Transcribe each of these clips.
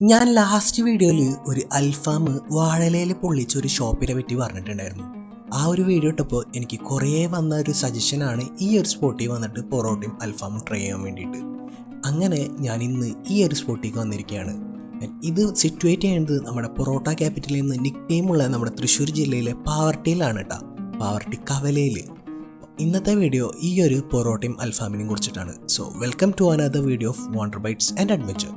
ഞാൻ ലാസ്റ്റ് വീഡിയോയിൽ ഒരു അൽഫാം വാഴലയിൽ പൊള്ളിച്ച ഒരു ഷോപ്പിനെ പറ്റി പറഞ്ഞിട്ടുണ്ടായിരുന്നു. ആ ഒരു വീഡിയോ ഇട്ടപ്പോൾ എനിക്ക് കുറേ വന്ന ഒരു സജഷനാണ് ഈ ഒരു സ്പോട്ടിൽ വന്നിട്ട് പൊറോട്ടയും അൽഫാമും ട്രൈ ചെയ്യാൻ വേണ്ടിയിട്ട്. അങ്ങനെ ഞാൻ ഇന്ന് ഈ ഒരു സ്പോട്ടിലേക്ക് വന്നിരിക്കുകയാണ്. ഇത് സിറ്റുവേറ്റ് ചെയ്യുന്നത് നമ്മുടെ പൊറോട്ട ക്യാപിറ്റലിൽ നിന്ന് നിക്നെയിമുള്ള നമ്മുടെ തൃശ്ശൂർ ജില്ലയിലെ പാവർട്ടിയിലാണ് കേട്ടോ പാവർട്ടി കവലയിൽ ഇന്നത്തെ വീഡിയോ ഈ ഒരു പൊറോട്ടയും അൽഫാമിനെയും കുറിച്ചിട്ടാണ്. So welcome to another video of Wander Bites and adventure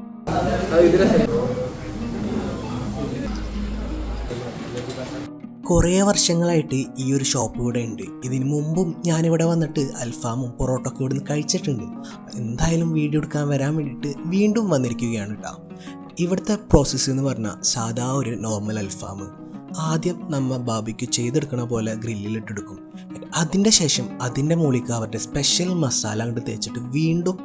കുറേ വർഷങ്ങളായിട്ട് ഈ ഒരു ഷോപ്പ് ഇവിടെ ഉണ്ട്. ഇതിനു മുമ്പും ഞാനിവിടെ വന്നിട്ട് അൽഫാമും പൊറോട്ടൊക്കെ ഇവിടുന്ന് കഴിച്ചിട്ടുണ്ട്. എന്തായാലും വീഡിയോ എടുക്കാൻ വരാൻ വേണ്ടിയിട്ട് വീണ്ടും വന്നിരിക്കുകയാണ് കേട്ടോ ഇവിടുത്തെ പ്രോസസ്സ് എന്ന് പറഞ്ഞാൽ സാധാ ഒരു നോർമൽ അൽഫാം. ആദ്യം നമ്മൾ ബാബിക്ക് ചെയ്തെടുക്കണ പോലെ ഗ്രില്ലിലിട്ടെടുക്കും അതിന്റെ ശേഷം അതിന്റെ മുകളിലേക്ക് അവരുടെ സ്പെഷ്യൽ മസാല അങ്ങോട്ട് തേച്ചിട്ട് വീണ്ടും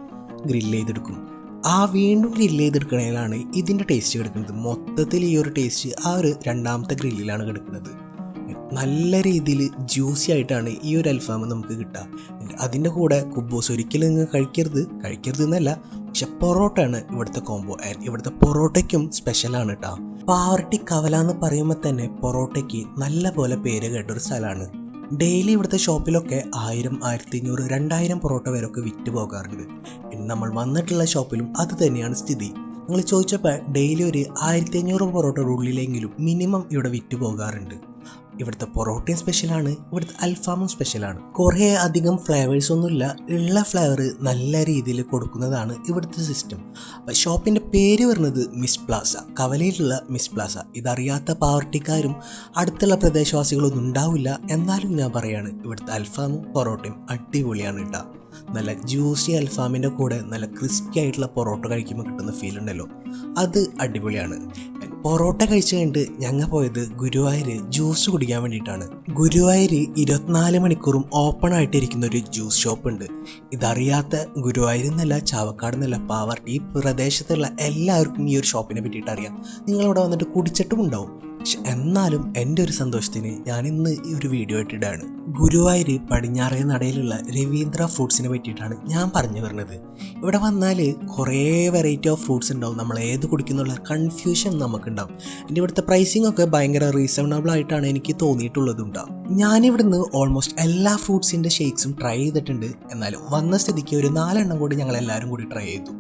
ഗ്രില്ല് ചെയ്തെടുക്കും. ആ വീണ്ടും ഗ്രില്ല് ചെയ്തെടുക്കണേലാണ് ഇതിന്റെ ടേസ്റ്റ് കിടക്കുന്നത്. മൊത്തത്തിൽ ഈ ഒരു ടേസ്റ്റ് ആ ഒരു രണ്ടാമത്തെ ഗ്രില്ലിലാണ് കിടക്കുന്നത്. നല്ല രീതിയിൽ ജ്യൂസി ആയിട്ടാണ് ഈ ഒരു അൽഫാം നമുക്ക് കിട്ടുക. അതിന്റെ കൂടെ കുബൂസ് ഒരിക്കലും നിങ്ങൾ കഴിക്കരുത്. കഴിക്കരുത് എന്നല്ല പക്ഷെ പൊറോട്ടയാണ് ഇവിടുത്തെ കോംബോ ഇവിടുത്തെ പൊറോട്ടയ്ക്കും സ്പെഷ്യലാണ് കേട്ടോ പാവർട്ടി കവല എന്ന് പറയുമ്പോൾ തന്നെ പൊറോട്ടയ്ക്ക് നല്ല പോലെ പേര് കേട്ടൊരു സ്ഥലമാണ്. ഡെയിലി ഇവിടുത്തെ ഷോപ്പിലൊക്കെ ആയിരം ആയിരത്തി അഞ്ഞൂറ് രണ്ടായിരം പൊറോട്ട വരെയൊക്കെ വിറ്റ് പോകാറുണ്ട്. ഇന്ന് നമ്മൾ വന്നിട്ടുള്ള ഷോപ്പിലും അത് തന്നെയാണ് സ്ഥിതി. നിങ്ങൾ ചോദിച്ചപ്പോൾ ഡെയിലി ഒരു ആയിരത്തി അഞ്ഞൂറ് പൊറോട്ടയുടെ ഉള്ളിലെങ്കിലും മിനിമം ഇവിടെ വിറ്റ് പോകാറുണ്ട്. ഇവിടുത്തെ പൊറോട്ടയും സ്പെഷ്യലാണ് ഇവിടുത്തെ അൽഫാമും സ്പെഷ്യലാണ് കുറേ അധികം ഫ്ലേവേഴ്സ് ഒന്നുമില്ല. ഉള്ള ഫ്ലേവർ നല്ല രീതിയിൽ കൊടുക്കുന്നതാണ് ഇവിടുത്തെ സിസ്റ്റം അപ്പോൾ ഷോപ്പിന്റെ പേര് വരുന്നത് മിസ് പ്ലാസ കവലയിലുള്ള മിസ് പ്ലാസ ഇതറിയാത്ത പാവർട്ടിക്കാരും അടുത്തുള്ള പ്രദേശവാസികളൊന്നും ഉണ്ടാവില്ല. എന്നാലും ഞാൻ പറയാണ് ഇവിടുത്തെ അൽഫാമും പൊറോട്ടയും അടിപൊളിയാണ് കേട്ടോ. നല്ല ജ്യൂസി അൽഫാമിന്റെ കൂടെ നല്ല ക്രിസ്പി ആയിട്ടുള്ള പൊറോട്ട കഴിക്കുമ്പോൾ കിട്ടുന്ന ഫീൽ ഉണ്ടല്ലോ. അത് അടിപൊളിയാണ്. പൊറോട്ട കഴിച്ച് കഴിഞ്ഞിട്ട് ഞങ്ങൾ പോയത് ഗുരുവായൂർ ജ്യൂസ് കുടിക്കാൻ വേണ്ടിയിട്ടാണ് ഗുരുവായൂർ ഇരുപത്തിനാല് മണിക്കൂറും ഓപ്പൺ ആയിട്ടിരിക്കുന്ന ഒരു ജ്യൂസ് ഷോപ്പ് ഉണ്ട് ഇതറിയാത്ത ഗുരുവായൂരിൽ നിന്നല്ല ചാവക്കാട് നിന്നല്ല പാവർട്ടി ഈ പ്രദേശത്തുള്ള എല്ലാവർക്കും ഈ ഒരു ഷോപ്പിനെ പറ്റിയിട്ട് അറിയാം നിങ്ങളിവിടെ വന്നിട്ട് കുടിച്ചിട്ടും ഉണ്ടാവും എന്നാലും എന്റെ ഒരു സന്തോഷത്തിന് ഞാൻ ഇന്ന് ഈ ഒരു വീഡിയോ ഇട്ടിട്ടാണ് ഗുരുവായൂർ പടിഞ്ഞാറേ നടയിലുള്ള രവീന്ദ്ര ഫ്രൂട്ട്സിനെ പറ്റിയിട്ടാണ് ഞാൻ പറഞ്ഞു വരുന്നത്. ഇവിടെ വന്നാൽ കുറേ വെറൈറ്റി ഓഫ് ഫ്രൂട്ട്സ് ഉണ്ടാവും. നമ്മൾ ഏത് കുടിക്കുന്നുള്ള കൺഫ്യൂഷൻ നമുക്കുണ്ടാവും. എന്റെ ഇവിടുത്തെ പ്രൈസിംഗ് ഒക്കെ ഭയങ്കര റീസണബിൾ ആയിട്ടാണ് എനിക്ക് തോന്നിയിട്ടുള്ളത് ഉണ്ടാവും ഞാനിവിടുന്ന് ഓൾമോസ്റ്റ് എല്ലാ ഫ്രൂട്ട്സിന്റെ ഷേക്സും ട്രൈ ചെയ്തിട്ടുണ്ട്. എന്നാലും വന്ന സ്ഥിതിക്ക് ഒരു നാലെണ്ണം കൂടി ഞങ്ങൾ എല്ലാവരും കൂടി ട്രൈ ചെയ്തു.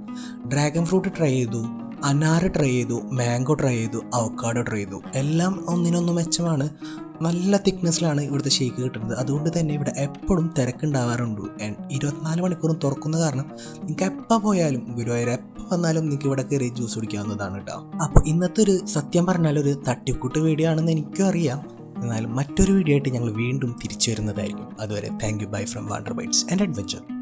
ഡ്രാഗൺ ഫ്രൂട്ട് ട്രൈ ചെയ്തു. അനാറ് ട്രൈ ചെയ്തു മാംഗോ ട്രൈ ചെയ്തു അവക്കാഡോ ട്രൈ ചെയ്തു. എല്ലാം ഒന്നിനൊന്ന് മെച്ചമാണ്. നല്ല തിക്നെസ്സിലാണ് ഇവിടുത്തെ ഷേക്ക് കിട്ടുന്നത്. അതുകൊണ്ട് തന്നെ ഇവിടെ എപ്പോഴും തിരക്കുണ്ടാവാറുണ്ട്. ഇരുപത്തിനാല് മണിക്കൂറും തുറക്കുന്ന കാരണം നിങ്ങൾക്ക് എപ്പോൾ പോയാലും ഗുരുവായൂർ എപ്പോൾ വന്നാലും നിങ്ങൾക്ക് ഇവിടെ കയറി ജ്യൂസ് കുടിക്കാവുന്നതാണ് കേട്ടോ അപ്പോൾ ഇന്നത്തെ ഒരു സത്യം പറഞ്ഞാൽ ഒരു തട്ടിക്കൂട്ട് വീഡിയോ ആണെന്ന് എനിക്കും അറിയാം. എന്നാലും മറ്റൊരു വീഡിയോ ആയിട്ട് ഞങ്ങൾ വീണ്ടും തിരിച്ചു വരുന്നതായിരിക്കും. അതുവരെ thank you bye from Wander Bites and adventure